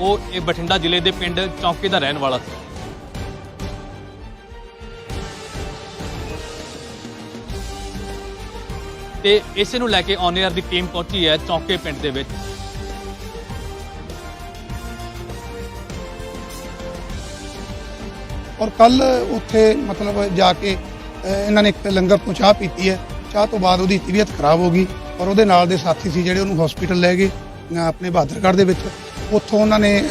ਉਹ ਇਹ ਬਠਿੰਡਾ ਜ਼ਿਲ੍ਹੇ ਦੇ ਪਿੰਡ ਚੌਂਕੇ ਦਾ ਰਹਿਣ ਵਾਲਾ ਸੀ। ਤੇ ਇਸੇ ਨੂੰ ਲੈ ਕੇ ਔਨ 에ਅਰ ਦੀ ਟੀਮ ਪਹੁੰਚੀ ਹੈ ਚੌਂਕੇ ਪਿੰਡ ਦੇ ਵਿੱਚ। ਔਰ ਕੱਲ ਉੱਥੇ ਮਤਲਬ ਜਾ ਕੇ ਇਹਨਾਂ ਨੇ ਇੱਕ ਲੰਗਰ ਤੋਂ ਚਾਹ ਪੀਤੀ ਹੈ। ਚਾਹ ਤੋਂ ਬਾਅਦ ਉਹਦੀ ਤਬੀਅਤ ਖਰਾਬ ਹੋ ਗਈ ਔਰ ਉਹਦੇ ਨਾਲ ਦੇ ਸਾਥੀ ਸੀ ਜਿਹੜੇ ਉਹਨੂੰ ਹਸਪੀਟਲ ਲੈ ਗਏ। ਆਪਣੇ ਬਹਾਦਰਗੜ੍ਹ ਦੇ ਵਿੱਚ ਉੱਥੋਂ ਉਹਨਾਂ ਨੇ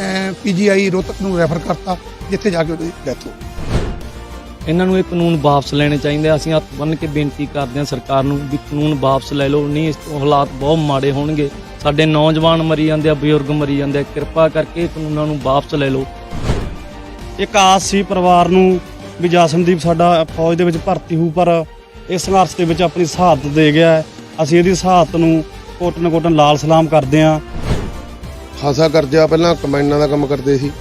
ਪੀਜੀਆਈ ਰੋਹਤਕ ਨੂੰ ਰੈਫਰ ਕਰਤਾ ਜਿੱਥੇ ਜਾ ਕੇ ਉਹਦੀ ਡੈਥ ਹੋ ਇਹਨਾਂ ਨੂੰ ਇਹ ਕਾਨੂੰਨ ਵਾਪਸ ਲੈਣੇ ਚਾਹੀਦੇ ਆ। ਅਸੀਂ ਹੱਥ ਬੰਨ੍ਹ ਕੇ ਬੇਨਤੀ ਕਰਦੇ ਹਾਂ ਸਰਕਾਰ ਨੂੰ ਵੀ ਕਾਨੂੰਨ ਵਾਪਸ ਲੈ ਲਓ। ਨਹੀਂ ਇਸ ਤੋਂ ਹਾਲਾਤ ਬਹੁਤ ਮਾੜੇ ਹੋਣਗੇ। ਸਾਡੇ ਨੌਜਵਾਨ ਮਰੀ ਜਾਂਦੇ ਆ ਬਜ਼ੁਰਗ ਮਰੀ ਜਾਂਦੇ ਆ। ਕਿਰਪਾ ਕਰਕੇ ਇਹ ਕਾਨੂੰਨਾਂ ਨੂੰ ਵਾਪਸ ਲੈ ਲਓ। ਇੱਕ ਆਸ ਸੀ ਪਰਿਵਾਰ ਨੂੰ ਵੀ ਜਸਨਦੀਪ ਸਾਡਾ ਫੌਜ ਦੇ ਵਿੱਚ ਭਰਤੀ ਹੋਊ ਪਰ ਇਸ ਸੰਘਰਸ਼ ਦੇ ਵਿੱਚ ਆਪਣੀ ਸ਼ਹਾਦਤ ਦੇ ਗਿਆ। ਅਸੀਂ ਇਹਦੀ ਸ਼ਹਾਦਤ ਨੂੰ ਕੋਟਨ ਕੋਟਨ ਲਾਲ ਸਲਾਮ ਕਰਦੇ ਹਾਂ। ਖਾਸਾ ਕਰਜ਼ਾ ਪਹਿਲਾਂ ਕਮਾਈਨਾਂ ਦਾ ਕੰਮ ਕਰਦੇ ਸੀ।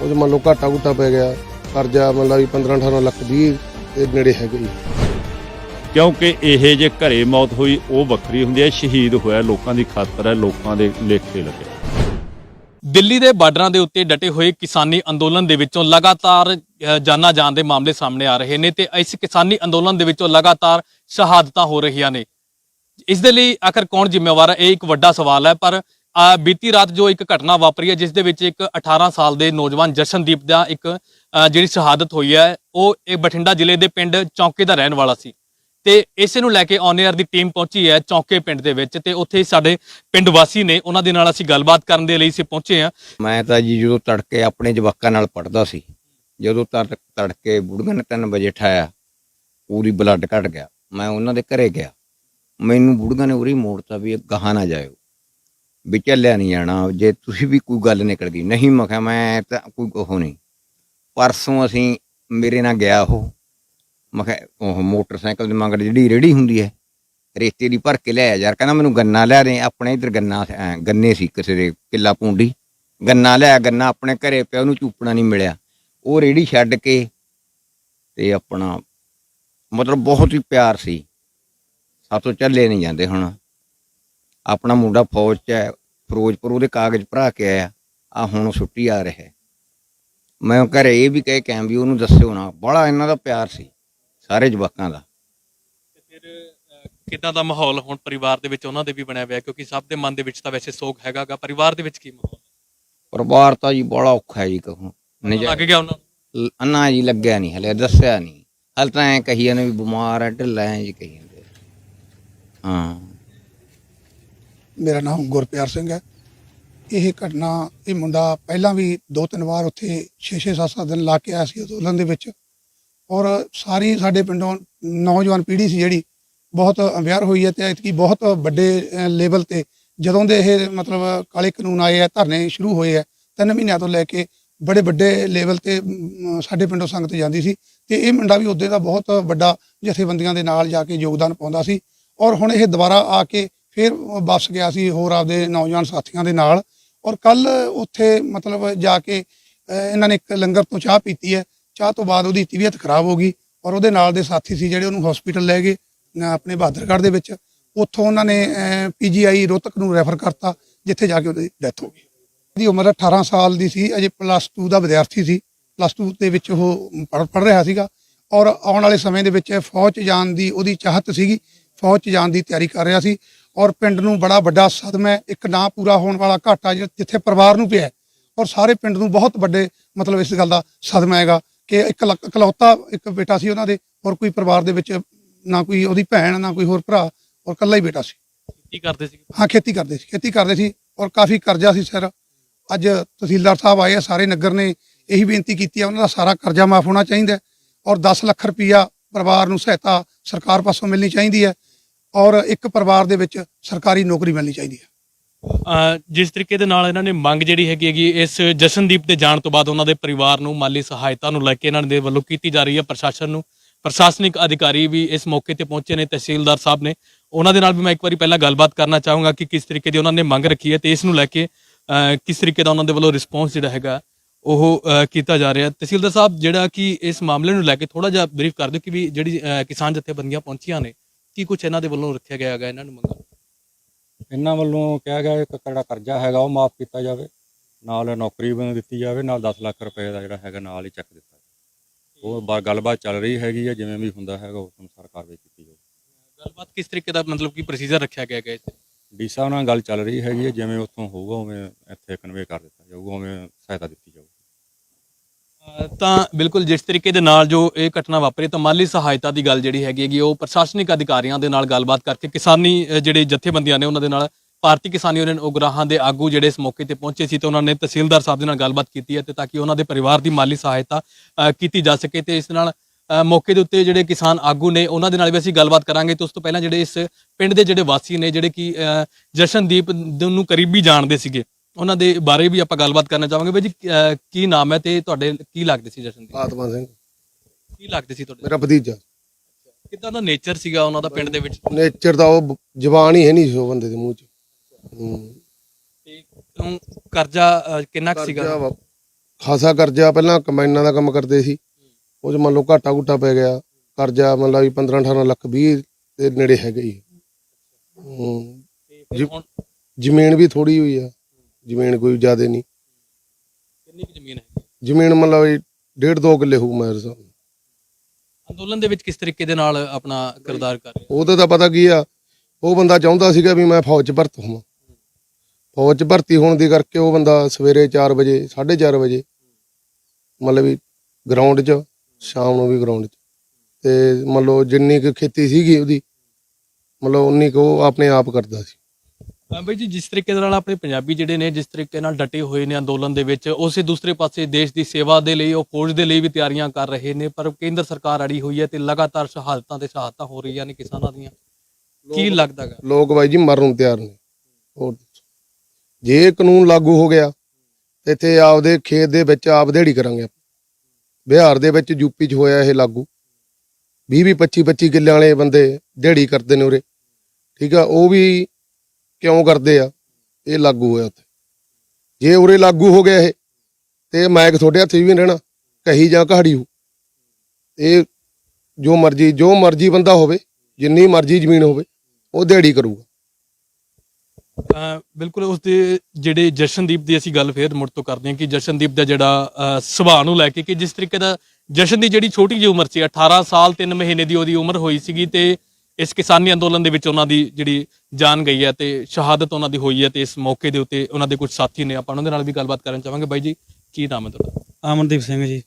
ਉਹ 'ਚ ਮੰਨ ਲਓ ਘਾਟਾ ਘੁੱਟਾ ਪੈ ਗਿਆ। ਕਰਜ਼ਾ ਮਤਲਬ ਵੀ 15 18 ਲੱਖ ਵੀਹ ਦੇ ਨੇੜੇ ਹੈਗੇ ਜੀ। ਕਿਉਂਕਿ ਇਹ ਜੇ ਘਰੇ ਮੌਤ ਹੋਈ ਉਹ ਵੱਖਰੀ ਹੁੰਦੀ ਹੈ। ਸ਼ਹੀਦ ਹੋਇਆ ਲੋਕਾਂ ਦੀ ਖਾਤਰ ਹੈ ਲੋਕਾਂ ਦੇ ਲੇਖੇ ਲੱਗੇ। ਦਿੱਲੀ ਦੇ ਬਾਰਡਰਾਂ ਦੇ ਉੱਤੇ ਡਟੇ ਹੋਏ ਕਿਸਾਨੀ ਅੰਦੋਲਨ ਦੇ ਵਿੱਚੋਂ ਲਗਾਤਾਰ ਅ, ਜਾਨਾਂ ਜਾਣ ਦੇ ਮਾਮਲੇ ਸਾਹਮਣੇ ਆ ਰਹੇ ਨੇ ਤੇ ਇਸ ਕਿਸਾਨੀ ਅੰਦੋਲਨ ਦੇ ਵਿੱਚੋਂ ਲਗਾਤਾਰ ਸ਼ਹਾਦਤਾਂ ਹੋ ਰਹੀਆਂ ਨੇ। ਇਸ ਦੇ ਲਈ ਆਖਰ ਕੌਣ ਜ਼ਿੰਮੇਵਾਰ ਹੈ? ਇਹ ਇੱਕ ਵੱਡਾ ਸਵਾਲ ਹੈ ਪਰ ਬੀਤੀ ਰਾਤ ਜੋ ਇੱਕ ਘਟਨਾ ਵਾਪਰੀ ਹੈ, ਜਿਸ ਦੇ ਵਿੱਚ ਇੱਕ 18 ਸਾਲ ਦੇ ਨੌਜਵਾਨ ਜਸ਼ਨਦੀਪ ਦਾ ਇੱਕ ਜਿਹੜੀ ਸ਼ਹਾਦਤ ਹੋਈ ਹੈ, ਉਹ ਇਹ ਬਠਿੰਡਾ ਜ਼ਿਲ੍ਹੇ ਦੇ ਪਿੰਡ ਚੌਂਕੇ ਦਾ ਰਹਿਣ ਵਾਲਾ ਸੀ। ਤੇ ਇਸੇ ਨੂੰ ਲੈ ਕੇ ਔਨ 에ਅਰ ਦੀ ਟੀਮ ਪਹੁੰਚੀ ਹੈ ਚੌਂਕੇ ਪਿੰਡ ਦੇ ਵਿੱਚ ਤੇ ਉੱਥੇ ਸਾਡੇ ਪਿੰਡ ਵਾਸੀ ਨੇ ਉਹਨਾਂ ਦੇ ਨਾਲ ਅਸੀਂ ਗੱਲਬਾਤ ਕਰਨ ਦੇ ਲਈ ਅਸੀਂ ਪਹੁੰਚੇ ਆ ਮੈਂ ਤਾਂ ਜੀ ਜਦੋਂ ਤੜਕੇ ਆਪਣੇ ਜਵਾਕਾਂ ਨਾਲ ਪੜਦਾ ਸੀ, ਜਦੋਂ ਤੜ- ਤੜਕੇ ਬੁੜੀਆਂ ਨੇ 3 ਵਜੇ ਠਾਇਆ ਪੂਰੀ ਬਲੱਡ ਘਟ ਗਿਆ, ਮੈਂ ਉਹਨਾਂ ਦੇ ਘਰੇ ਗਿਆ। ਮੈਨੂੰ ਬੁੜੀਆਂ ਨੇ ਉਰੀ ਮੋੜਤਾ ਵੀ ਇਹ ਗਾਹਾਂ ਨਾ ਜਾਇਓ। ਵੀ ਚੱਲਿਆ ਨਹੀਂ ਜਾਣਾ, ਜੇ ਤੁਸੀਂ ਵੀ ਕੋਈ ਗੱਲ ਨਿਕਲ ਗਈ। ਨਹੀਂ, ਮੈਂ ਕਿਹਾ ਮੈਂ ਤਾਂ ਕੋਈ ਉਹ ਨਹੀਂ। ਪਰਸੋਂ ਅਸੀਂ ਮੇਰੇ ਨਾਲ ਗਿਆ ਉਹ। ਮੈਂ ਕਿਹਾ, ਉਹ ਮੋਟਰਸਾਈਕਲ ਦੇ ਮਗਰ ਜਿਹੜੀ ਰੇੜੀ ਹੁੰਦੀ ਹੈ, ਰੇਤੇ ਦੀ ਭਰ ਕੇ ਲਿਆ ਯਾਰ। ਕਹਿੰਦਾ ਮੈਨੂੰ ਗੰਨਾ ਲਿਆ ਦੇ, ਆਪਣੇ ਇਧਰ ਗੰਨਾ ਗੰਨੇ ਸੀ ਕਿਸੇ ਦੇ, ਕਿੱਲਾ ਪੂੰਡੀ। ਗੰਨਾ ਲਿਆ ਗੰਨਾ ਆਪਣੇ ਘਰੇ ਪਿਆ, ਉਹਨੂੰ ਚੂਪਣਾ ਨਹੀਂ ਮਿਲਿਆ। ਉਹ ਰੇੜੀ ਛੱਡ ਕੇ ਤੇ ਆਪਣਾ ਮਤਲਬ ਬਹੁਤ ਹੀ ਪਿਆਰ ਸੀ। ਸਾਤੋਂ ਚੱਲੇ ਨਹੀਂ ਜਾਂਦੇ ਹੁਣ। ਆਪਣਾ ਮੁੰਡਾ ਫੌਜ 'ਚ ਹੈ ਫਿਰੋਜ਼ਪੁਰ ਉਹਦੇ ਕਾਗਜ਼ ਭਰਾ ਕੇ ਆਇਆ ਆ ਹੁਣ ਛੁੱਟੀ ਆ ਰਿਹਾ ਮੈਂ ਘਰੇ ਇਹ ਵੀ ਕਹਿ ਕੇ ਵੀ ਉਹਨੂੰ ਦੱਸਿਓ ਨਾ ਬੜਾ ਇਹਨਾਂ ਦਾ ਪਿਆਰ ਸੀ ਸਾਰੇ ਜਵਾਕਾਂ ਦਾ। ਫਿਰ ਕਿਦਾਂ ਦਾ ਮਾਹੌਲ ਹੁਣ ਪਰਿਵਾਰ ਦੇ ਵਿੱਚ ਉਹਨਾਂ ਦੇ ਵੀ ਬਣਿਆ ਹੋਇਆ ਕਿਉਂਕਿ ਸਭ ਦੇ ਮਨ ਦੇ ਵਿੱਚ ਤਾਂ ਵੈਸੇ ਸੋਗ ਹੈਗਾਗਾ ਪਰਿਵਾਰ ਦੇ ਵਿੱਚ ਕੀ ਮਾਹੌਲ? ਪਰਿਵਾਰ ਤਾਂ ਜੀ ਬੜਾ ਔਖਾ ਹੈ ਜੀ ਕਹੂੰ ਲੱਗ ਗਿਆ ਉਹਨਾਂ ਨੂੰ? ਨਾ ਜੀ ਲੱਗਿਆ ਨਹੀਂ ਹਲੇ ਦੱਸਿਆ ਨਹੀਂ। ਹਲ ਤਾਂ ਐ ਕਹੀ ਜਾਂਦੇ ਵੀ ਬਿਮਾਰ ਹੈ ਢਿੱਲਾ ਹੈ ਜੀ ਕਹੀ ਜਾਂਦੇ ਹਾਂ। ਮੇਰਾ ਨਾਮ ਗੁਰਪਿਆਰ ਸਿੰਘ ਹੈ। ਇਹ ਘਟਨਾ, ਇਹ ਮੁੰਡਾ ਪਹਿਲਾਂ ਵੀ ਦੋ ਤਿੰਨ ਵਾਰ ਉੱਥੇ 6-6 7-7 ਦਿਨ ਲਾ ਕੇ ਆਇਆ ਸੀ ਅੰਦੋਲਨ ਦੇ ਵਿੱਚ। ਔਰ ਸਾਰੀ ਸਾਡੇ ਪਿੰਡੋਂ ਨੌਜਵਾਨ ਪੀੜ੍ਹੀ ਸੀ ਜਿਹੜੀ, ਬਹੁਤ ਅਵੇਅਰ ਹੋਈ ਹੈ ਤੇ ਐਤਕੀ ਬਹੁਤ ਵੱਡੇ ਲੈਵਲ ਤੇ ਜਦੋਂ ਦੇ ਇਹ ਮਤਲਬ ਕਾਲੇ ਕਾਨੂੰਨ ਆਏ ਆ ਧਰਨੇ ਸ਼ੁਰੂ ਹੋਏ ਆ ਤਿੰਨ ਮਹੀਨਿਆਂ ਤੋਂ ਲੈ ਕੇ ਬੜੇ ਵੱਡੇ ਲੈਵਲ ਤੇ ਸਾਡੇ ਪਿੰਡੋਂ ਸੰਗਤ ਜਾਂਦੀ ਸੀ ਤੇ ਇਹ ਮੁੰਡਾ ਵੀ ਉਹਦੇ ਦਾ ਬਹੁਤ ਵੱਡਾ ਜਥੇਬੰਦੀਆਂ ਦੇ ਨਾਲ ਜਾ ਕੇ ਯੋਗਦਾਨ ਪਾਉਂਦਾ ਸੀ। ਔਰ ਹੁਣ ਇਹ ਦੁਬਾਰਾ ਆ ਕੇ ਫਿਰ ਵਾਪਸ ਗਿਆ ਸੀ ਹੋਰ ਆਪਦੇ ਨੌਜਵਾਨ ਸਾਥੀਆਂ ਦੇ ਨਾਲ ਔਰ ਕੱਲ ਉੱਥੇ ਮਤਲਬ ਜਾ ਕੇ ਇਹਨਾਂ ਨੇ ਇੱਕ ਲੰਗਰ ਤੋਂ ਚਾਹ ਪੀਤੀ ਹੈ। ਚਾਹ ਤੋਂ ਬਾਅਦ ਉਹਦੀ ਤਬੀਅਤ ਖਰਾਬ ਹੋ ਗਈ ਔਰ ਉਹਦੇ ਨਾਲ ਦੇ ਸਾਥੀ ਸੀ ਜਿਹੜੇ ਉਹਨੂੰ ਹਸਪੀਟਲ ਲੈ ਗਏ ਆਪਣੇ ਬਹਾਦਰਗੜ੍ਹ ਦੇ ਵਿੱਚ। ਉੱਥੋਂ ਉਹਨਾਂ ਨੇ ਪੀਜੀਆਈ ਰੋਹਤਕ ਨੂੰ ਰੈਫਰ ਕਰਤਾ, ਜਿੱਥੇ ਜਾ ਕੇ ਉਹਦੀ ਡੈਥ ਹੋ ਗਈ। ਉਹਦੀ ਉਮਰ 18 ਸਾਲ ਦੀ ਸੀ, ਅਜੇ ਪਲੱਸ 2 ਦਾ ਵਿਦਿਆਰਥੀ ਸੀ। ਪਲੱਸ 2 ਦੇ ਵਿੱਚ ਉਹ ਪੜ੍ਹ ਪੜ੍ਹ ਰਿਹਾ ਸੀਗਾ ਔਰ ਆਉਣ ਵਾਲੇ ਸਮੇਂ ਦੇ ਵਿੱਚ ਫੌਜ 'ਚ ਜਾਣ ਦੀ ਉਹਦੀ ਚਾਹਤ ਸੀਗੀ, ਫੌਜ 'ਚ ਜਾਣ ਦੀ ਤਿਆਰੀ ਕਰ ਰਿਹਾ ਸੀ। ਔਰ ਪਿੰਡ ਨੂੰ ਬੜਾ ਵੱਡਾ ਸਦਮਾ ਇੱਕ ਨਾ ਪੂਰਾ ਹੋਣ ਵਾਲਾ ਘਾਟਾ ਜਿੱਥੇ ਪਰਿਵਾਰ ਨੂੰ ਪਿਆ ਔਰ ਸਾਰੇ ਪਿੰਡ ਨੂੰ ਬਹੁਤ ਵੱਡੇ ਮਤਲਬ ਇਸ ਗੱਲ ਦਾ ਸਦਮਾ ਹੈਗਾ ਕਿ ਇੱਕ ਇਕਲੌਤਾ ਇੱਕ ਬੇਟਾ ਸੀ ਉਹਨਾਂ ਦੇ ਔਰ ਕੋਈ ਪਰਿਵਾਰ ਦੇ ਵਿੱਚ ਨਾ ਕੋਈ ਉਹਦੀ ਭੈਣ ਨਾ ਕੋਈ ਹੋਰ ਭਰਾ ਔਰ ਇਕੱਲਾ ਹੀ ਬੇਟਾ ਸੀ। ਕੀ ਕਰਦੇ ਸੀ? ਹਾਂ ਖੇਤੀ ਕਰਦੇ ਸੀ। ਖੇਤੀ ਕਰਦੇ ਸੀ ਔਰ ਕਾਫੀ ਕਰਜ਼ਾ ਸੀ ਸਿਰ। ਅੱਜ ਤਹਿਸੀਲਦਾਰ ਸਾਹਿਬ ਆਏ ਆ ਸਾਰੇ ਨਗਰ ਨੇ ਇਹੀ ਬੇਨਤੀ ਕੀਤੀ ਆ ਉਹਨਾਂ ਦਾ ਸਾਰਾ ਕਰਜ਼ਾ ਮਾਫ ਹੋਣਾ ਚਾਹੀਦਾ ਔਰ 10 ਲੱਖ ਰੁਪਈਆ ਪਰਿਵਾਰ ਨੂੰ ਸਹਾਇਤਾ ਸਰਕਾਰ ਪਾਸੋਂ ਮਿਲਣੀ ਚਾਹੀਦੀ ਹੈ। ਔਰ ਇੱਕ ਪਰਿਵਾਰ ਦੇ ਵਿੱਚ ਸਰਕਾਰੀ ਨੌਕਰੀ ਮਿਲਣੀ ਚਾਹੀਦੀ ਹੈ। ਜਿਸ ਤਰੀਕੇ ਦੇ ਨਾਲ ਇਹਨਾਂ ਨੇ ਮੰਗ ਜਿਹੜੀ ਹੈਗੀ ਹੈਗੀ, ਇਸ ਜਸ਼ਨਦੀਪ ਦੇ ਜਾਣ ਤੋਂ ਬਾਅਦ ਉਹਨਾਂ ਦੇ ਪਰਿਵਾਰ ਨੂੰ ਮਾਲੀ ਸਹਾਇਤਾ ਨੂੰ ਲੈ ਕੇ ਇਹਨਾਂ ਦੇ ਵੱਲੋਂ ਕੀਤੀ ਜਾ ਰਹੀ ਹੈ, ਪ੍ਰਸ਼ਾਸਨ ਨੂੰ। ਪ੍ਰਸ਼ਾਸਨਿਕ ਅਧਿਕਾਰੀ ਵੀ ਇਸ ਮੌਕੇ ਤੇ ਪਹੁੰਚੇ ਨੇ, ਤਹਿਸੀਲਦਾਰ ਸਾਹਿਬ ਨੇ। ਉਹਨਾਂ ਦੇ ਨਾਲ ਵੀ ਮੈਂ ਇੱਕ ਵਾਰੀ ਪਹਿਲਾਂ ਗੱਲਬਾਤ ਕਰਨਾ ਚਾਹੂੰਗਾ ਕਿ ਕਿਸ ਤਰੀਕੇ ਦੀ ਉਹਨਾਂ ਨੇ ਮੰਗ ਰੱਖੀ ਹੈ ਤੇ ਇਸ ਨੂੰ ਲੈ ਕੇ ਕਿਸ ਤਰੀਕੇ ਦਾ ਉਹਨਾਂ ਦੇ ਵੱਲੋਂ ਰਿਸਪੌਂਸ ਜਿਹੜਾ ਹੈਗਾ, ਉਹ ਕੀਤਾ ਜਾ ਰਿਹਾ। ਤਹਿਸੀਲਦਾਰ ਸਾਹਿਬ, ਜਿਹੜਾ ਕਿ ਇਸ ਮਾਮਲੇ ਨੂੰ ਲੈ ਕੇ ਥੋੜਾ ਜਿਹਾ ਬਰੀਫ ਕਰ ਦਿਓ ਕਿ ਵੀ ਜਿਹੜੀ ਕਿਸਾਨ ਜਥੇਬੰਦੀਆਂ ਪਹੁੰਚੀਆਂ ਨੇ ਕੀ ਕੁਝ ਇਹਨਾਂ ਦੇ ਵੱਲੋਂ ਰੱਖਿਆ ਗਿਆ ਹੈਗਾ ਇਹਨਾਂ ਨੂੰ ਮੰਗਾਂ ਇਹਨਾਂ ਵੱਲੋਂ ਕਿਹਾ ਗਿਆ ਕਿ ਜਿਹੜਾ ਕਰਜ਼ਾ ਹੈਗਾ ਉਹ ਮਾਫ ਕੀਤਾ ਜਾਵੇ। ਨਾਲ ਨੌਕਰੀ ਵੀ ਦਿੱਤੀ ਜਾਵੇ ਨਾਲ 10 ਲੱਖ ਰੁਪਏ ਦਾ ਜਿਹੜਾ ਹੈਗਾ ਨਾਲ ਹੀ ਚੱਕ ਦਿੱਤਾ ਜਾਵੇ। ਉਹ ਬਾ- ਗੱਲਬਾਤ ਚੱਲ ਰਹੀ ਹੈਗੀ ਆ ਜਿਵੇਂ ਵੀ ਹੁੰਦਾ ਹੈਗਾ ਉਸ ਅਨੁਸਾਰ ਕਾਰਵਾਈ ਕੀਤੀ ਜਾਵੇ ਗੱਲਬਾਤ ਕਿਸ ਤਰੀਕੇ ਦਾ ਮਤਲਬ ਕੀ ਪ੍ਰੋਸੀਜਰ ਰੱਖਿਆ ਗਿਆ ਹੈ ਡੀ ਸਾਹਿਬ ਨਾਲ ਗੱਲ ਚੱਲ ਰਹੀ ਹੈਗੀ ਹੈ ਜਿਵੇਂ ਉੱਥੋਂ ਹੋਊਗਾ ਉਵੇਂ ਇੱਥੇ ਕਨਵੇ ਕਰ ਦਿੱਤਾ ਜਾਊਗਾ ਉਵੇਂ ਸਹਾਇਤਾ ਦਿੱਤੀ ਜਾਊਗੀ। ਤਾਂ ਬਿਲਕੁਲ ਜਿਸ ਤਰੀਕੇ ਦੇ ਨਾਲ ਜੋ ਇਹ ਘਟਨਾ ਵਾਪਰੀ ਤਾਂ ਮਾਲੀ ਸਹਾਇਤਾ ਦੀ ਗੱਲ ਜਿਹੜੀ ਹੈਗੀ ਹੈਗੀ ਉਹ ਪ੍ਰਸ਼ਾਸਨਿਕ ਅਧਿਕਾਰੀਆਂ ਦੇ ਨਾਲ ਗੱਲਬਾਤ ਕਰਕੇ ਕਿਸਾਨੀ ਜਿਹੜੇ ਜਥੇਬੰਦੀਆਂ ਨੇ ਉਹਨਾਂ ਦੇ ਨਾਲ ਭਾਰਤੀ ਕਿਸਾਨ ਯੂਨੀਅਨ ਉਗਰਾਹਾਂ ਦੇ ਆਗੂ ਜਿਹੜੇ ਇਸ ਮੌਕੇ ਤੇ ਪਹੁੰਚੇ ਸੀ ਤੇ ਉਹਨਾਂ ਨੇ ਤਹਿਸੀਲਦਾਰ ਸਾਹਿਬ ਦੇ ਨਾਲ ਗੱਲਬਾਤ ਕੀਤੀ ਹੈ ਤੇ ਤਾਂ ਕਿ ਉਹਨਾਂ ਦੇ ਪਰਿਵਾਰ ਦੀ ਮਾਲੀ ਸਹਾਇਤਾ ਕੀਤੀ ਜਾ ਸਕੇ ਤੇ ਇਸ ਨਾਲ ਮੌਕੇ ਦੇ ਉੱਤੇ ਜਿਹੜੇ ਕਿਸਾਨ ਆਗੂ ਨੇ ਉਹਨਾਂ ਦੇ ਨਾਲ ਵੀ ਅਸੀਂ ਗੱਲਬਾਤ ਕਰਾਂਗੇ ਤੇ ਉਸ ਤੋਂ ਪਹਿਲਾਂ ਜਿਹੜੇ ਇਸ ਪਿੰਡ ਦੇ ਜਿਹੜੇ ਵਾਸੀ ਨੇ ਜਿਹੜੇ ਕਿ ਅ, ਜਸ਼ਨਦੀਪ ਨੂੰ ਕਰੀਬੀ ਜਾਣਦੇ ਸੀਗੇ। ਉਹਨਾਂ ਦੇ ਬਾਰੇ ਵੀ ਆਪਾਂ ਗੱਲਬਾਤ ਕਰਨਾ ਚਾਹਾਂਗੇ ਬਾਈ ਜੀ ਕੀ ਨਾਮ ਹੈ ਤੇ ਤੁਹਾਡੇ ਕੀ ਲੱਗਦੇ ਸੀ ਜਸ਼ਨਦੀਪ ਆਤਮਾ ਸਿੰਘ। ਕੀ ਲੱਗਦੇ ਸੀ ਤੁਹਾਡੇ? ਮੇਰਾ ਭਤੀਜਾ। ਕਿੱਦਾਂ ਦਾ ਨੇਚਰ ਸੀਗਾ ਉਹਨਾਂ ਦਾ ਪਿੰਡ ਦੇ ਵਿੱਚ? ਨੇਚਰ ਦਾ ਉਹ ਜ਼ਬਾਨ ਹੀ ਹੈ ਨਹੀਂ ਸੀ ਬੰਦੇ ਦੇ ਮੂੰਹ 'ਚ। ਹੂੰ। ਤੇ ਕਰਜ਼ਾ ਕਿੰਨਾ ਕੁ ਸੀਗਾ? ਕਰਜ਼ਾ ਵਾ- ਖਾਸਾ ਕਰਜ਼ਾ ਪਹਿਲਾਂ ਕੰਬਾਈਨਾਂ ਦਾ ਕੰਮ ਕਰਦੇ ਸੀ। ਉਹ 'ਚ ਮੰਨ ਲਓ ਘਾਟਾ ਘੁੱਟਾ ਪੈ ਗਿਆ। ਕਰਜ਼ਾ ਮੰਨ ਲਾ ਵੀ 15 18 ਲੱਖ 20 ਦੇ ਨੇੜੇ ਹੈਗਾ ਹੀ। ਹੂੰ। ਤੇ ਫਿਰ ਜੀ- ਹੁਣ ਜ਼ਮੀਨ ਵੀ ਥੋੜੀ ਹੋਈ ਆ। ਜ਼ਮੀਨ ਕੋਈ ਜ਼ਿਆਦੇ ਨਹੀਂ। ਕਿੰਨੀ ਕੁ ਜ਼ਮੀਨ ਹੈ? ਜ਼ਮੀਨ ਮੰਨ ਲਾ ਵੀ ਡੇਢ ਦੋ ਕਿੱਲੇ ਹੋਊ ਮੇਰੇ ਹਿਸਾਬ ਨਾਲ। ਅੰਦੋਲਨ ਦੇ ਵਿੱਚ ਕਿਸ ਤਰੀਕੇ ਦੇ ਨਾਲ ਆਪਣਾ ਕਿਰਦਾਰ ਕਰ ਰਹੇ ਉਹਦਾ ਤਾਂ ਪਤਾ ਕੀ ਆ ਉਹ ਬੰਦਾ ਚਾਹੁੰਦਾ ਸੀਗਾ ਵੀ ਮੈਂ ਫੌਜ 'ਚ ਭਰਤ ਹੋਵਾਂ। ਫੌਜ 'ਚ ਭਰਤੀ ਹੋਣ ਦੀ ਕਰਕੇ ਉਹ ਬੰਦਾ ਸਵੇਰੇ 4 ਵਜੇ 4:30 ਵਜੇ ਮਤਲਬ ਵੀ ਗਰਾਊਂਡ 'ਚ ਸ਼ਾਮ ਨੂੰ ਵੀ ਗਰਾਊਂਡ 'ਚ। ਤੇ ਮੰਨ ਲਓ ਜਿੰਨੀ ਕੁ ਖੇਤੀ ਸੀਗੀ ਉਹਦੀ ਮਤਲਬ ਉਨੀ ਕੁ ਉਹ ਆਪਣੇ ਆਪ ਕਰਦਾ ਸੀ। ਬਾਈ ਜੀ ਜਿਸ ਤਰੀਕੇ ਨਾਲ ਆਪਣੇ ਪੰਜਾਬੀ ਜਿਹੜੇ ਨੇ ਜਿਸ ਤਰੀਕੇ ਨਾਲ ਡਟੇ ਹੋਏ ਨੇ ਅੰਦੋਲਨ ਦੇ ਵਿੱਚ ਉਸੇ ਦੂਸਰੇ ਪਾਸੇ ਦੇਸ਼ ਦੀ ਸੇਵਾ ਦੇ ਲਈ ਉਹ ਫੌਜ ਦੇ ਲਈ ਵੀ ਤਿਆਰੀਆਂ ਕਰ ਰਹੇ ਨੇ ਪਰ ਕੇਂਦਰ ਸਰਕਾਰ ਅੜੀ ਹੋਈ ਹੈ ਤੇ ਲਗਾਤਾਰ ਸ਼ਹਾਦਤਾਂ ਤੇ ਸ਼ਹਾਦਤਾਂ ਹੋ ਰਹੀਆਂ ਨੇ ਕਿਸਾਨਾਂ ਦੀਆਂ। ਕੀ ਲੱਗਦਾਗਾ ਲੋਕ ਬਾਈ ਜੀ ਮਰਨ ਨੂੰ ਤਿਆਰ ਨੇ। ਹੋਰ। ਜੇ ਇਹ ਕਾਨੂੰਨ ਲਾਗੂ ਹੋ ਗਿਆ ਤੇ ਇੱਥੇ ਆਪਦੇ ਖੇਤ ਦੇ ਵਿੱਚ ਆਪ ਦਿਹਾੜੀ ਕਰਾਂਗੇ। ਬਿਹਾਰ ਦੇ ਵਿੱਚ ਯੂਪੀ 'ਚ ਹੋਇਆ ਇਹ ਲਾਗੂ। 20 20 25 25 ਕਿੱਲਿਆਂ ਵਾਲੇ ਬੰਦੇ ਦਿਹਾੜੀ ਕਰਦੇ ਨੇ ਉਰੇ। ਠੀਕ ਆ ਉਹ ਵੀ ਕਿਉਂ ਕਰਦੇ ਆ? ਇਹ ਲਾਗੂ ਹੋਇਆ ਉੱਥੇ। ਜੇ ਉਰੇ ਲਾਗੂ ਹੋ ਗਿਆ ਇਹ ਤੇ ਮੈਕ ਤੁਹਾਡੇ ਹੱਥ ਵੀ ਰਹਿਣਾ ਕਹੀ ਜਾਂ ਕਹਾੜੀ ਹੋ। ਇਹ ਜੋ ਮਰਜ਼ੀ ਜੋ ਮਰਜ਼ੀ ਬੰਦਾ ਹੋਵੇ ਜਿੰਨੀ ਮਰਜ਼ੀ ਜ਼ਮੀਨ ਹੋਵੇ ਉਹ ਦਿਹਾੜੀ ਕਰੂਗਾ। ਬਿਲਕੁਲ ਉਸ ਦੇ ਜਿਹੜੇ ਜਸ਼ਨਦੀਪ ਦੀ ਅਸੀਂ ਗੱਲ ਫੇਰ ਮੁੜ ਤੋਂ ਕਰਦੇ ਹਾਂ ਕਿ ਜਸ਼ਨਦੀਪ ਦਾ ਜਿਹੜਾ ਅ, ਸੁਭਾਅ ਨੂੰ ਲੈ ਕੇ ਕਿ ਜਿਸ ਤਰੀਕੇ ਦਾ ਜਸ਼ਨ ਦੀ ਜਿਹੜੀ ਛੋਟੀ ਜਿਹੀ ਉਮਰ ਸੀ 18 ਸਾਲ 3 ਮਹੀਨੇ ਦੀ ਉਹਦੀ ਉਮਰ ਹੋਈ ਸੀਗੀ ਤੇ ਇਸ ਕਿਸਾਨੀ ਅੰਦੋਲਨ ਦੇ ਵਿੱਚ ਉਹਨਾਂ ਦੀ ਜਿਹੜੀ ਜਾਨ ਗਈ ਹੈ ਤੇ ਸ਼ਹਾਦਤ ਉਹਨਾਂ ਦੀ ਹੋਈ ਹੈ ਤੇ ਇਸ ਮੌਕੇ ਦੇ ਉੱਤੇ ਉਹਨਾਂ ਦੇ ਕੁਝ ਸਾਥੀ ਨੇ ਆਪਾਂ ਉਹਨਾਂ ਦੇ ਨਾਲ ਵੀ ਗੱਲਬਾਤ ਕਰਨ ਚਾਹਾਂਗੇ। ਬਾਈ ਜੀ ਕੀ ਨਾਮ ਹੈ ਤੁਹਾਡਾ? ਅਮਨਦੀਪ ਸਿੰਘ ਜੀ।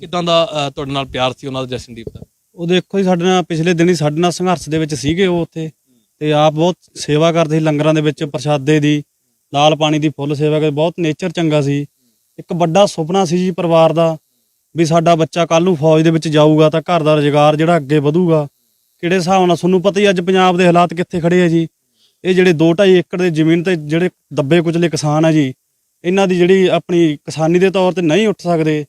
ਕਿਦਾਂ ਦਾ ਅ, ਤੁਹਾਡੇ ਨਾਲ ਪਿਆਰ ਸੀ ਉਹਨਾਂ ਦਾ ਜਸ਼ਨਦੀਪ ਦਾ? ਉਹ ਦੇਖੋ ਜੀ ਸਾਡੇ ਨਾਲ ਪਿਛਲੇ ਦਿਨੀ ਸਾਡੇ ਨਾਲ ਸੰਘਰਸ਼ ਦੇ ਵਿੱਚ ਸੀਗੇ ਉਹ ਉੱਥੇ ਤੇ ਆਪ ਬਹੁਤ ਸੇਵਾ ਕਰਦੇ ਸੀ ਲੰਗਰਾਂ ਦੇ ਵਿੱਚ ਪ੍ਰਸ਼ਾਦੇ ਦੀ ਲਾਲ ਪਾਣੀ ਦੀ ਫੁੱਲ ਸੇਵਾ ਕਰਦੇ ਬਹੁਤ ਨੇਚਰ ਚੰਗਾ ਸੀ। ਇੱਕ ਵੱਡਾ ਸੁਪਨਾ ਸੀ ਜੀ ਪਰਿਵਾਰ ਦਾ ਵੀ ਸਾਡਾ ਬੱਚਾ ਕੱਲ ਨੂੰ ਫੌਜ ਦੇ ਵਿੱਚ ਜਾਊਗਾ ਤਾਂ ਘਰ ਦਾ ਰੁਜ਼ਗਾਰ ਜਿਹੜਾ ਅੱਗੇ ਵਧੂਗਾ। ਕਿਹੜੇ ਹਿਸਾਬ ਨਾਲ? ਤੁਹਾਨੂੰ ਪਤਾ ਹੀ ਅੱਜ ਪੰਜਾਬ ਦੇ ਹਾਲਾਤ ਕਿੱਥੇ ਖੜੇ ਆ ਜੀ? ਇਹ ਜਿਹੜੇ 2.5 ਏਕੜ ਦੇ ਜ਼ਮੀਨ ਤੇ ਜਿਹੜੇ ਦੱਬੇ ਕੁਚਲੇ ਕਿਸਾਨ ਆ ਜੀ, ਇਹਨਾਂ ਦੀ ਜਿਹੜੀ ਆਪਣੀ ਕਿਸਾਨੀ ਦੇ ਤੌਰ ਤੇ ਨਹੀਂ ਉੱਠ ਸਕਦੇ।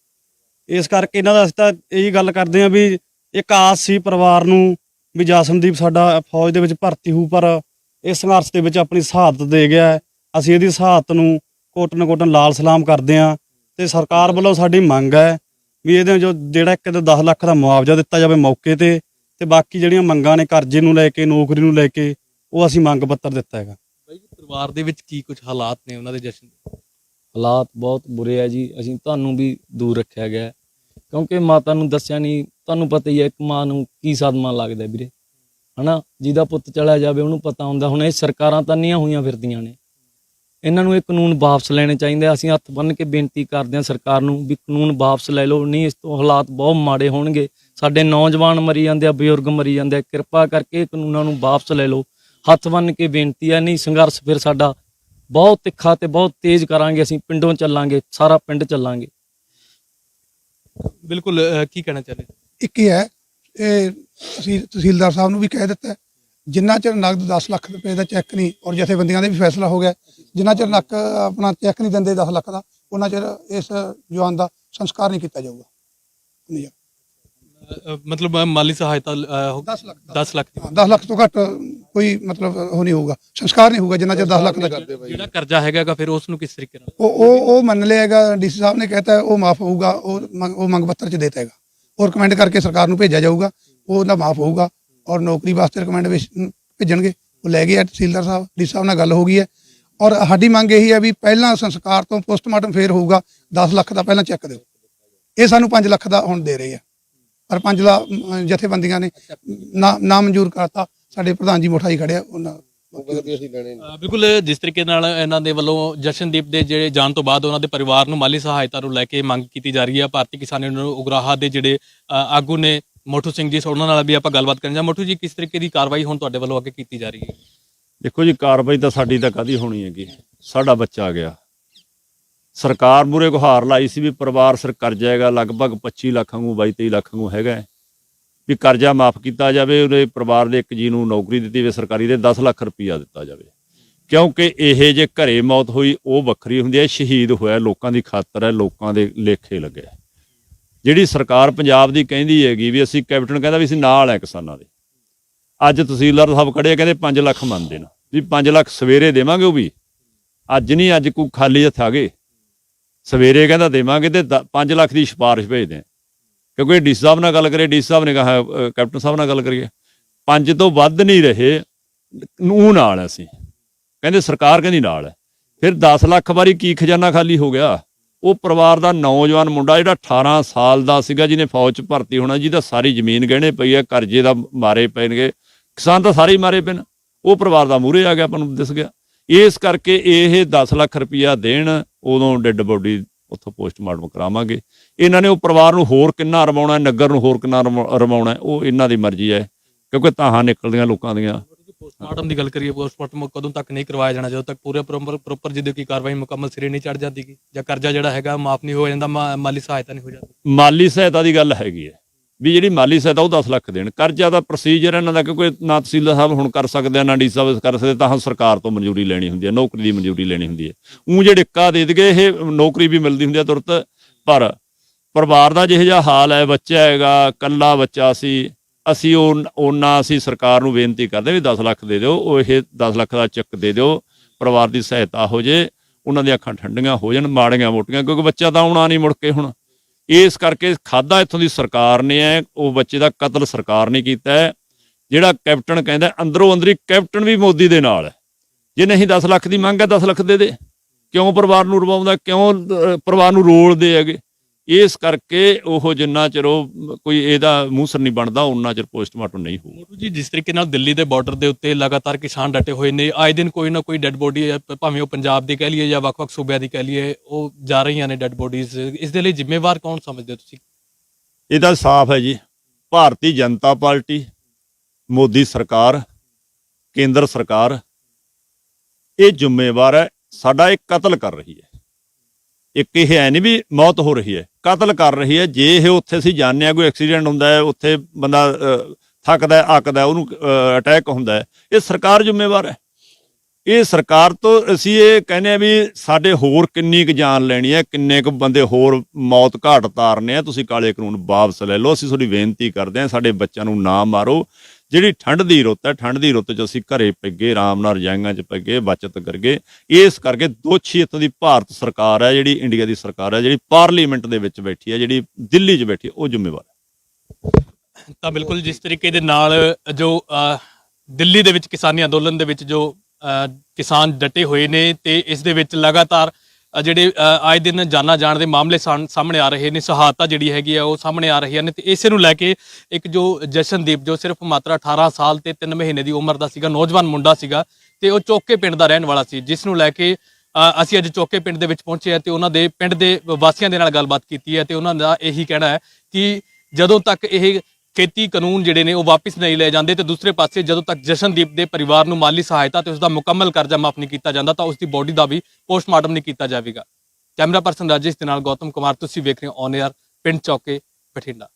ਇਸ ਕਰਕੇ ਇਹਨਾਂ ਦਾ ਅਸੀਂ ਤਾਂ ਇਹੀ ਗੱਲ ਕਰਦੇ ਆ ਵੀ ਇੱਕ ਆਸ ਸੀ ਪਰਿਵਾਰ ਨੂੰ ਵੀ ਜਾਸਨਦੀਪ ਸਾਡਾ ਫੌਜ ਦੇ ਵਿੱਚ ਭਰਤੀ ਹੋਊ, ਪਰ ਇਸ ਸੰਘਰਸ਼ ਦੇ ਵਿੱਚ ਆਪਣੀ ਸ਼ਹਾਦਤ ਦੇ ਗਿਆ ਹੈ। ਅਸੀਂ ਇਹਦੀ ਸ਼ਹਾਦਤ ਨੂੰ ਕੋਟਨ ਕੋਟਨ ਲਾਲ ਸਲਾਮ ਕਰਦੇ ਆ ਤੇ ਸਰਕਾਰ ਵੱਲੋਂ ਸਾਡੀ ਮੰਗ ਹੈ ਵੀ ਇਹਦੇ ਜੋ ਜਿਹੜਾ ਇੱਕ 10 ਲੱਖ ਦਾ ਮੁਆਵਜ਼ਾ ਦਿੱਤਾ ਜਾਵੇ ਮੌਕੇ ਤੇ ਤੇ ਬਾਕੀ ਜਿਹੜੀਆਂ ਮੰਗਾਂ ਨੇ ਕਰਜ਼ੇ ਨੂੰ ਲੈ ਕੇ ਨੌਕਰੀ ਨੂੰ ਲੈ ਕੇ ਉਹ ਅਸੀਂ ਮੰਗ ਪੱਤਰ ਦਿੱਤਾ ਹੈਗਾ। ਬਾਈ ਜੀ ਪਰਿਵਾਰ ਦੇ ਵਿੱਚ ਕੀ ਕੁਝ ਹਾਲਾਤ ਨੇ ਉਹਨਾਂ ਦੇ ਜਸ਼ਨ ਦੇ? ਹਾਲਾਤ ਬਹੁਤ ਬੁਰੇ ਆ ਜੀ। ਅਸੀਂ ਤੁਹਾਨੂੰ ਵੀ ਦੂਰ ਰੱਖਿਆ ਗਿਆ। ਹੈ। ਕਿਉਂਕਿ ਮਾਤਾ ਨੂੰ ਦੱਸਿਆ ਨਹੀਂ ਤੁਹਾਨੂੰ ਪਤਾ ਹੀ ਹੈ ਇੱਕ ਮਾਂ ਨੂੰ ਕੀ ਸਦਮਾ ਲੱਗਦਾ ਵੀਰੇ। ਹਨਾ? ਜਿਹਦਾ ਪੁੱਤ ਚਲਾ ਜਾਵੇ ਉਹਨੂੰ ਪਤਾ ਹੁੰਦਾ। ਹੁਣ ਇਹ ਸਰਕਾਰਾਂ ਤਾਂ ਨਹੀਂ ਹੋਈਆਂ ਫਿਰਦੀਆਂ ਨੇ। ਇਹਨਾਂ ਨੂੰ ਇਹ ਕਾਨੂੰਨ ਵਾਪਸ ਲੈਣੇ ਚਾਹੀਦੇ ਆ। ਅਸੀਂ ਹੱਥ ਬੰਨ੍ਹ ਕੇ ਬੇਨਤੀ ਕਰਦੇ ਹਾਂ ਸਰਕਾਰ ਨੂੰ ਵੀ ਕਾਨੂੰਨ ਵਾਪਸ ਲੈ ਲਓ। ਨਹੀਂ ਇਸ ਤੋਂ ਹਾਲਾਤ ਬਹੁਤ ਮਾੜੇ ਹੋਣਗੇ। ਸਾਡੇ ਨੌਜਵਾਨ ਮਰੀ ਜਾਂਦੇ ਆ ਬਜ਼ੁਰਗ ਮਰੀ ਜਾਂਦੇ ਆ। ਕਿਰਪਾ ਕਰਕੇ ਇਹ ਕਾਨੂੰਨਾਂ ਨੂੰ ਵਾਪਸ ਲੈ ਲਓ। ਹੱਥ ਬੰਨ੍ਹ ਕੇ ਬੇਨਤੀ ਹੈ ਨਹੀਂ ਸੰਘਰਸ਼ ਫਿਰ ਸਾਡਾ ਬਹੁਤ ਤਿੱਖਾ ਤੇ ਬਹੁਤ ਤੇਜ਼ ਕਰਾਂਗੇ। ਅਸੀਂ ਪਿੰਡੋਂ ਚੱਲਾਂਗੇ ਸਾਰਾ ਪਿੰਡ ਚੱਲਾਂਗੇ। ਬਿਲਕੁਲ ਕੀ ਕਹਿਣਾ ਚਾਹੁੰਦੇ ਇੱਕ ਹੀ ਹੈ ਇਹ ਅਸੀਂ ਤਹਿਸੀਲਦਾਰ ਸਾਹਿਬ ਨੂੰ ਵੀ ਕਹਿ ਦਿੱਤਾ ਜਿੰਨਾ ਚਿਰ ਨਗਦ 10 ਲੱਖ ਰੁਪਏ ਦਾ ਚੈੱਕ ਨਹੀਂ ਔਰ ਜਥੇਬੰਦੀਆਂ ਦੇ ਵੀ ਫੈਸਲਾ ਹੋ ਗਿਆ ਜਿੰਨਾ ਚਿਰ ਨੱਕ ਆਪਣਾ ਚੈੱਕ ਨਹੀਂ ਦਿੰਦੇ 10 ਲੱਖ ਦਾ ਉਹਨਾਂ ਚਿਰ ਇਸ ਜਵਾਨ ਦਾ ਸੰਸਕਾਰ ਨਹੀਂ ਕੀਤਾ ਜਾਊਗਾ। ਨਹੀਂ ਮਤਲਬ ਮਾਲੀ ਸਹਾਇਤਾ 10 ਲੱਖ ਦਾ। 10 ਲੱਖ ਦੀ। 10 ਲੱਖ ਤੋਂ ਘੱਟ ਕੋਈ ਮਤਲਬ ਉਹ ਨਹੀਂ ਹੋਊਗਾ ਸੰਸਕਾਰ ਨਹੀਂ ਹੋਊਗਾ ਜਿੰਨਾ ਚਿਰ 10 ਲੱਖ ਦਾ ਜਿਹੜਾ ਕਰਜ਼ਾ ਹੈਗਾਗਾ ਫਿਰ ਉਸ ਨੂੰ ਕਿਸ ਤਰੀਕੇ ਨਾਲ? ਉਹ ਉਹ ਉਹ ਮੰਨ ਲਿਆ ਹੈਗਾ ਡੀਸੀ ਸਾਹਿਬ ਨੇ ਕਹਿਤਾ ਹੈ, ਉਹ ਮਾਫ ਹੋਊਗਾ ਉਹ ਉਹ ਮੰਗ ਪੱਤਰ ਚ ਦੇਤਾ ਹੈਗਾ। ਉਹ ਰეკਮੈਂਡ ਕਰਕੇ ਸਰਕਾਰ ਨੂੰ ਭੇਜਿਆ ਜਾਊਗਾ ਉਹ ਉਹਦਾ ਮਾਫ ਹੋਊਗਾ ਔਰ ਨੌਕਰੀ ਵਾਸਤੇ ਰეკਮੈਂਡ ਭੇਜਣਗੇ ਉਹ ਲੈ ਗਏ ਆ ਤਹਿਸੀਲਦਾਰ ਸਾਹਿਬ ਡੀਸੀ ਸਾਹਿਬ ਨਾਲ ਗੱਲ ਹੋ ਗਈ ਹੈ। ਔਰ ਸਾਡੀ ਮੰਗ ਇਹੀ ਹੈ ਵੀ ਪਹਿਲਾਂ ਸੰਸਕਾਰ ਤੋਂ ਪੋਸਟਮਾਰਟਮ ਫੇਰ ਹੋਊਗਾ 10 ਲੱਖ ਦਾ ਪਹਿਲਾਂ ਚੈੱਕ ਦਿਓ। ਇਹ ਸਾਨੂੰ 5 ਲੱਖ ਦਾ ਹੁਣ ਦੇ ਰਹੇ ਆ। ਪਰ 5 ਦਾ ਜਥੇਬੰਦੀਆਂ ਨੇ ਨਾ ਨਾ ਮਨਜ਼ੂਰ ਕਰਤਾ ਸਾਡੇ ਪ੍ਰਧਾਨ ਜੀ ਮੋਠਾਈ ਖੜਿਆ ਉਹਨਾਂ ਬਿਲਕੁਲ ਜਿਸ ਤਰੀਕੇ ਨਾਲ ਇਹਨਾਂ ਦੇ ਵੱਲੋਂ ਜਸ਼ਨਦੀਪ ਦੇ ਜਿਹੜੇ ਜਾਣ ਤੋਂ ਬਾਅਦ ਉਹਨਾਂ ਦੇ ਪਰਿਵਾਰ ਨੂੰ ਮਾਲੀ ਸਹਾਇਤਾ ਨੂੰ ਲੈ ਕੇ ਮੰਗ ਕੀਤੀ ਜਾ ਰਹੀ ਹੈ ਭਾਰਤੀ ਕਿਸਾਨ ਯੂਨੀਅਨ ਉਗਰਾਹਾ ਦੇ ਜਿਹੜੇ ਆਗੂ ਨੇ ਮੋਠੂ ਸਿੰਘ ਜੀ ਉਹਨਾਂ ਨਾਲ ਵੀ ਆਪਾਂ ਗੱਲਬਾਤ ਕਰਨ। ਜਾ ਮੋਠੂ ਜੀ, ਕਿਸ ਤਰੀਕੇ ਦੀ ਕਾਰਵਾਈ ਹੁਣ ਤੁਹਾਡੇ ਵੱਲੋਂ ਅੱਗੇ ਕੀਤੀ ਜਾ ਰਹੀ ਹੈ? ਦੇਖੋ ਜੀ, ਕਾਰਵਾਈ ਤਾਂ ਸਾਡੀ ਤਾਂ ਕਦੀ ਹੋਣੀ ਹੈਗੀ? ਸਾਡਾ ਬੱਚਾ ਗਿਆ। ਸਰਕਾਰ ਮੂਰੇ ਗੁਹਾਰ ਲਾਈ ਸੀ ਵੀ ਪਰਿਵਾਰ ਸਰ ਕਰਜ਼ਾ ਹੈਗਾ, ਲਗਭਗ 25 ਲੱਖ ਨੂੰ 22 23 ਲੱਖ ਨੂੰ ਹੈਗਾ। ਵੀ ਕਰਜ਼ਾ ਮਾਫ ਕੀਤਾ ਜਾਵੇ, ਉਹਦੇ ਪਰਿਵਾਰ ਦੇ ਇੱਕ ਜੀ ਨੂੰ ਨੌਕਰੀ ਦਿੱਤੀ ਜਾਵੇ, ਸਰਕਾਰੀ ਦੇ 10 ਲੱਖ ਰੁਪਈਆ ਦਿੱਤਾ ਜਾਵੇ। ਕਿਉਂਕਿ ਇਹ ਜੇ ਘਰੇ ਮੌਤ ਹੋਈ, ਉਹ ਵੱਖਰੀ ਹੁੰਦੀ ਹੈ, ਸ਼ਹੀਦ ਹੋਇਆ, ਲੋਕਾਂ ਦੀ ਖਾਤਰ ਹੈ, ਲੋਕਾਂ ਦੇ ਲੇਖੇ ਲੱਗੇ। ਜਿਹੜੀ ਸਰਕਾਰ ਪੰਜਾਬ ਦੀ ਕਹਿੰਦੀ ਹੈਗੀ ਵੀ ਅਸੀਂ ਕੈਪਟਨ ਕਹਿੰਦਾ ਵੀ ਅਸੀਂ ਨਾਲ ਹੈ ਕਿਸਾਨਾਂ ਦੇ। ਅੱਜ ਤਹਿਸੀਲਦਾਰ ਸਾਹਿਬ ਖੜੇ ਕਹਿੰਦੇ 5 ਲੱਖ ਮੰਨਦੇ ਨਾ ਵੀ 5 ਲੱਖ ਸਵੇਰੇ ਦੇਵਾਂਗੇ ਉਹ ਵੀ। ਅੱਜ ਨਹੀਂ, ਅੱਜ ਕੋਈ ਖਾਲੀ ਹੱਥ ਆ ਗਏ। ਸਵੇਰੇ ਕਹਿੰਦਾ ਦੇਵਾਂਗੇ ਤੇ 5 ਲੱਖ ਦੀ ਸਿਫਾਰਿਸ਼ ਭੇਜਦੇ ਆ ਕਿਉਂਕਿ ਡੀ ਸਾਹਿਬ ਨਾਲ ਗੱਲ ਕਰੇ ਡੀ ਸਾਹਿਬ ਨੇ ਕਹਾ ਕੈਪਟਨ ਸਾਹਿਬ ਨਾਲ ਗੱਲ ਕਰੀਏ। ਪੰਜ ਤੋਂ ਵੱਧ ਨਹੀਂ ਰਹੇ ਨੂੰ ਨਾਲ ਹੈ ਅਸੀਂ। ਕਹਿੰਦੇ ਸਰਕਾਰ ਕਹਿੰਦੀ ਨਾਲ ਹੈ ਫਿਰ 10 ਲੱਖ ਵਾਰੀ ਕੀ ਖਜ਼ਾਨਾ ਖਾਲੀ ਹੋ ਗਿਆ? ਉਹ ਪਰਿਵਾਰ ਦਾ ਨੌਜਵਾਨ ਮੁੰਡਾ ਜਿਹੜਾ 18 ਸਾਲ ਦਾ ਸੀਗਾ, ਜਿਹਨੇ ਫੌਜ 'ਚ ਭਰਤੀ ਹੋਣਾ, ਜਿਹਦਾ ਸਾਰੀ ਜ਼ਮੀਨ ਗਹਿਣੇ ਪਈ ਹੈ, ਕਰਜ਼ੇ ਦਾ ਮਾਰੇ ਪੈਣਗੇ। ਕਿਸਾਨ ਤਾਂ ਸਾਰੇ ਹੀ ਮਾਰੇ ਪੈਣ ਉਹ ਪਰਿਵਾਰ ਦਾ ਮੂਹਰੇ ਆ ਗਿਆ, ਆਪਾਂ ਨੂੰ ਦਿਸ ਗਿਆ। ਇਸ ਕਰਕੇ ਇਹ 10 ਲੱਖ ਰੁਪਇਆ ਦੇਣ, ਉਦੋਂ ਡੈੱਡ ਬੋਡੀ ਉੱਥੋਂ ਪੋਸਟਮਾਰਟਮ ਕਰਾਵਾਂਗੇ। ਇਹਨਾਂ ਨੇ ਉਹ ਪਰਿਵਾਰ ਨੂੰ ਹੋਰ ਕਿੰਨਾ ਰਵਾਉਣਾ ਨਗਰ ਨੂੰ ਹੋਰ ਕਿੰਨਾ ਰਵਾ- ਰਵਾਉਣਾ ਉਹ ਇਹਨਾਂ ਦੀ ਮਰਜ਼ੀ ਹੈ, ਕਿਉਂਕਿ ਤਾਹਾਂ ਨਿਕਲਦੀਆਂ ਲੋਕਾਂ ਦੀਆਂ। ਪੋਸਟਮਾਰਟਮ ਦੀ ਗੱਲ ਕਰੀਏ ਪੋਸਟਮਾਰਟਮ ਕਦੋਂ ਤੱਕ ਨਹੀਂ ਕਰਵਾਇਆ ਜਾਣਾ, ਜਦੋਂ ਤੱਕ ਪੂਰੇ ਪ੍ਰੋਪਰ ਪ੍ਰੋਪਰ ਕੀ ਕਾਰਵਾਈ ਮੁਕੰਮਲ ਸਿਰੇ ਨਹੀਂ ਚੜ ਜਾਂਦੀ ਜਾਂ ਕਰਜ਼ਾ ਜਿਹੜਾ ਹੈਗਾ ਮਾਫ ਨਹੀਂ ਹੋ ਜਾਂਦਾ ਮਾਲੀ ਸਹਾਇਤਾ ਨਹੀਂ ਹੋ ਜਾਂਦੀ। ਮਾਲੀ ਸਹਾਇਤਾ ਦੀ ਗੱਲ ਹੈਗੀ ਹੈ, ਵੀ ਜਿਹੜੀ ਮਾਲੀ ਸਹਾਇਤਾ ਉਹ 10 ਲੱਖ ਦੇਣ। ਕਰਜ਼ਾ ਦਾ ਪ੍ਰੋਸੀਜਰ ਇਹਨਾਂ ਦਾ ਕਿਉਂਕਿ ਨਾ ਤਹਿਸੀਲਦਾਰ ਸਾਹਿਬ ਹੁਣ ਕਰ ਸਕਦੇ ਆ, ਨਾ ਡੀ ਸਾਹਿਬ ਕਰ ਸਕਦੇ, ਤਾਂ ਸਰਕਾਰ ਤੋਂ ਮਨਜ਼ੂਰੀ ਲੈਣੀ ਹੁੰਦੀ ਹੈ, ਨੌਕਰੀ ਦੀ ਮਨਜ਼ੂਰੀ ਲੈਣੀ ਹੁੰਦੀ ਹੈ। ਉਹ ਜਿਹੜੇ ਇੱਕਾ ਦੇ ਦਗੇ, ਇਹ ਨੌਕਰੀ ਵੀ ਮਿਲਦੀ ਹੁੰਦੀ ਹੈ ਤੁਰਤ, ਪਰ ਪਰਿਵਾਰ ਦਾ ਜਿਹੋ ਜਿਹਾ ਹਾਲ ਹੈ, ਬੱਚਾ ਹੈਗਾ ਕੱਲਾ ਬੱਚਾ ਸੀ ਅਸੀਂ ਉਹ ਉਹਨਾਂ ਅਸੀਂ ਸਰਕਾਰ ਨੂੰ ਬੇਨਤੀ ਕਰਦੇ ਵੀ 10 ਲੱਖ ਦੇ ਦਿਓ, ਉਹ ਇਹ 10 ਲੱਖ ਦਾ ਚੈੱਕ ਦੇ ਦਿਓ, ਪਰਿਵਾਰ ਦੀ ਸਹਾਇਤਾ ਹੋ ਜੇ, ਉਹਨਾਂ ਦੀਆਂ ਅੱਖਾਂ ਠੰਡੀਆਂ ਹੋ ਜਾਣ, ਮਾੜੀਆਂ ਮੋਟੀਆਂ, ਕਿਉਂਕਿ ਬੱਚਾ ਤਾਂ ਆਉਣਾ ਨਹੀਂ ਮੁੜ ਕੇ ਹੁਣ। ਇਸ ਕਰਕੇ ਖਾਦਾ ਇੱਥੋਂ ਦੀ ਸਰਕਾਰ ਨੇ ਹੈ ਉਹ ਬੱਚੇ ਦਾ ਕਤਲ ਸਰਕਾਰ ਨੇ ਕੀਤਾ ਹੈ, ਜਿਹੜਾ ਕੈਪਟਨ ਕਹਿੰਦਾ ਅੰਦਰੋਂ ਅੰਦਰੀ ਕੈਪਟਨ ਵੀ ਮੋਦੀ ਦੇ ਨਾਲ ਹੈ। ਜੇ ਨਹੀਂ 10 ਲੱਖ ਦੀ ਮੰਗ ਹੈ 10 ਲੱਖ ਦੇ ਦੇ। ਕਿਉਂ ਪਰਿਵਾਰ ਨੂੰ ਰਵਾਉਂਦਾ, ਕਿਉਂ ਪਰਿਵਾਰ ਨੂੰ ਰੋਲਦੇ ਹੈਗੇ? ਇਸ ਕਰਕੇ ਉਹ ਜਿੰਨਾ ਚਿਰ ਉਹ ਕੋਈ ਇਹਦਾ ਮੂੰਹ ਸਿਰ ਨਹੀਂ ਬਣਦਾ ਉਹਨਾਂ ਚਿਰ ਪੋਸਟਮਾਰਟਮ ਨਹੀਂ ਹੋਊ ਮੋਟੂ ਜੀ ਜਿਸ ਤਰੀਕੇ ਨਾਲ ਦਿੱਲੀ ਦੇ ਬਾਰਡਰ ਦੇ ਉੱਤੇ ਲਗਾਤਾਰ ਕਿਸਾਨ ਡਟੇ ਹੋਏ ਨੇ ਆਏ ਦਿਨ ਕੋਈ ਨਾ ਕੋਈ ਡੈੱਡ ਬੋਡੀ ਭਾਵੇਂ ਉਹ ਪੰਜਾਬ ਦੀ ਕਹਿ ਲਈਏ ਜਾਂ ਵੱਖ-ਵੱਖ ਸੂਬਿਆਂ ਦੀ ਕਹਿ ਲਈਏ ਉਹ ਜਾ ਰਹੀਆਂ ਨੇ ਡੈੱਡ ਬੋਡੀਜ਼ ਇਸ ਦੇ ਲਈ ਜ਼ਿੰਮੇਵਾਰ ਕੌਣ ਸਮਝਦੇ ਹੋ ਤੁਸੀਂ? ਇਹਦਾ ਸਾਫ਼ ਹੈ ਜੀ। ਭਾਰਤੀ ਜਨਤਾ ਪਾਰਟੀ ਮੋਦੀ ਸਰਕਾਰ ਕੇਂਦਰ ਸਰਕਾਰ ਇਹ ਜ਼ਿੰਮੇਵਾਰ ਹੈ ਸਾਡਾ ਇਹ ਕਤਲ ਕਰ ਰਹੀ ਹੈ। ਇੱਕ ਇਹ ਹੈ ਨਹੀਂ ਵੀ ਮੌਤ ਹੋ ਰਹੀ ਹੈ, ਕਤਲ ਕਰ ਰਹੀ ਹੈ, ਜੇ ਇਹ ਉੱਥੇ ਅਸੀਂ ਜਾਣਦੇ ਹਾਂ ਕੋਈ ਐਕਸੀਡੈਂਟ ਹੁੰਦਾ ਹੈ, ਉੱਥੇ ਬੰਦਾ ਥੱਕਦਾ ਹੈ, ਅੱਕਦਾ ਉਹਨੂੰ ਅਟੈਕ ਹੁੰਦਾ ਹੈ, ਇਹ ਸਰਕਾਰ ਜ਼ਿੰਮੇਵਾਰ ਹੈ। ਇਹ ਸਰਕਾਰ ਤੋਂ ਅਸੀਂ ਇਹ ਕਹਿੰਦੇ ਆ ਵੀ ਸਾਡੇ ਹੋਰ ਕਿੰਨੀ ਕੁ ਜਾਨ ਲੈਣੀ ਹੈ, ਕਿੰਨੇ ਕੁ ਬੰਦੇ ਹੋਰ ਮੌਤ ਘਾਟ ਤਾਰਨੇ ਆ, ਤੁਸੀਂ ਕਾਲੇ ਕਾਨੂੰਨ ਵਾਪਸ ਲੈ ਲਓ, ਅਸੀਂ ਤੁਹਾਡੀ ਬੇਨਤੀ ਕਰਦੇ ਹਾਂ, ਸਾਡੇ ਬੱਚਿਆਂ ਨੂੰ ਨਾ ਮਾਰੋ। ਜਿਹੜੀ ਠੰਡ ਦੀ ਰੁੱਤ ਹੈ, ਠੰਡ ਦੀ ਰੁੱਤ 'ਚ ਅਸੀਂ ਘਰੇ ਪੈਗੇ, ਆਰਾਮ ਨਾਲ ਰਜਾਈਆਂ 'ਚ ਪੈਗੇ, ਬਚਤ ਕਰਗੇ ਇਸ ਕਰਕੇ ਦੋਸ਼ੀ ਇੱਥੋਂ ਦੀ ਭਾਰਤ ਸਰਕਾਰ ਹੈ, ਜਿਹੜੀ ਇੰਡੀਆ ਦੀ ਸਰਕਾਰ ਹੈ, ਜਿਹੜੀ ਪਾਰਲੀਮੈਂਟ ਦੇ ਵਿੱਚ ਬੈਠੀ ਹੈ, ਜਿਹੜੀ ਦਿੱਲੀ 'ਚ ਬੈਠੀ ਹੈ, ਉਹ ਜ਼ਿੰਮੇਵਾਰ ਹੈ। ਤਾਂ ਬਿਲਕੁਲ ਜਿਸ ਤਰੀਕੇ ਦੇ ਨਾਲ ਜੋ ਦਿੱਲੀ ਦੇ ਵਿੱਚ ਕਿਸਾਨੀ ਅੰਦੋਲਨ ਦੇ ਵਿੱਚ ਜੋ ਕਿਸਾਨ ਡਟੇ ਹੋਏ ਨੇ ਤੇ ਇਸ ਦੇ ਵਿੱਚ ਲਗਾਤਾਰ ਜਿਹੜੇ ਆਏ ਦਿਨ ਜਾਨਾਂ ਜਾਣ ਦੇ ਮਾਮਲੇ ਸਾਹਮ- ਸਾਹਮਣੇ ਆ ਰਹੇ ਨੇ ਸ਼ਹਾਦਤਾਂ ਜਿਹੜੀ ਹੈਗੀ ਆ, ਉਹ ਸਾਹਮਣੇ ਆ ਰਹੀਆਂ ਨੇ ਤੇ ਇਸੇ ਨੂੰ ਲੈ ਕੇ ਇੱਕ ਜੋ ਜਸ਼ਨਦੀਪ, ਜੋ ਸਿਰਫ ਮਾਤਰਾ 18 ਸਾਲ ਤੇ 3 ਮਹੀਨੇ ਦੀ ਉਮਰ ਦਾ ਸੀਗਾ, ਨੌਜਵਾਨ ਮੁੰਡਾ ਸੀਗਾ ਤੇ ਉਹ ਚੋਕੇ ਪਿੰਡ ਦਾ ਰਹਿਣ ਵਾਲਾ ਸੀ, ਜਿਸ ਨੂੰ ਲੈ ਕੇ ਅਸੀਂ ਅੱਜ ਚੋਕੇ ਪਿੰਡ ਦੇ ਵਿੱਚ ਪਹੁੰਚੇ ਆ ਤੇ ਉਹਨਾਂ ਦੇ ਪਿੰਡ ਦੇ ਵਾਸੀਆਂ ਦੇ ਨਾਲ ਗੱਲਬਾਤ ਕੀਤੀ ਹੈ ਤੇ ਉਹਨਾਂ ਦਾ ਇਹੀ ਕਹਿਣਾ ਹੈ ਕਿ ਜਦੋਂ ਤੱਕ ਇਹ ਖੇਤੀ ਕਾਨੂੰਨ ਜਿਹੜੇ ਨੇ ਉਹ ਵਾਪਸ ਨਹੀਂ ਲਏ ਜਾਂਦੇ ਤੇ ਦੂਸਰੇ ਪਾਸੇ ਜਦੋਂ ਤੱਕ ਜਸ਼ਨਦੀਪ ਦੇ ਪਰਿਵਾਰ ਨੂੰ ਮਾਲੀ ਸਹਾਇਤਾ ਤੇ ਉਸ ਦਾ ਮੁਕੰਮਲ ਕਰਜ਼ਾ ਮਾਫ ਨਹੀਂ ਕੀਤਾ ਜਾਂਦਾ ਤਾਂ ਉਸ ਦੀ ਬੋਡੀ ਦਾ ਵੀ ਪੋਸਟਮਾਰਟਮ ਨਹੀਂ ਕੀਤਾ ਜਾਵੇਗਾ। ਕੈਮਰਾ ਪਰਸਨ ਰਾਜੇਸ਼ ਦੇ ਨਾਲ ਗੌਤਮ ਕੁਮਾਰ, ਤੁਸੀਂ ਵੇਖ ਰਹੇ ਹੋ ਔਨ 에ਅਰ ਪਿੰਡ ਚੌਕੇ, ਬਠਿੰਡਾ।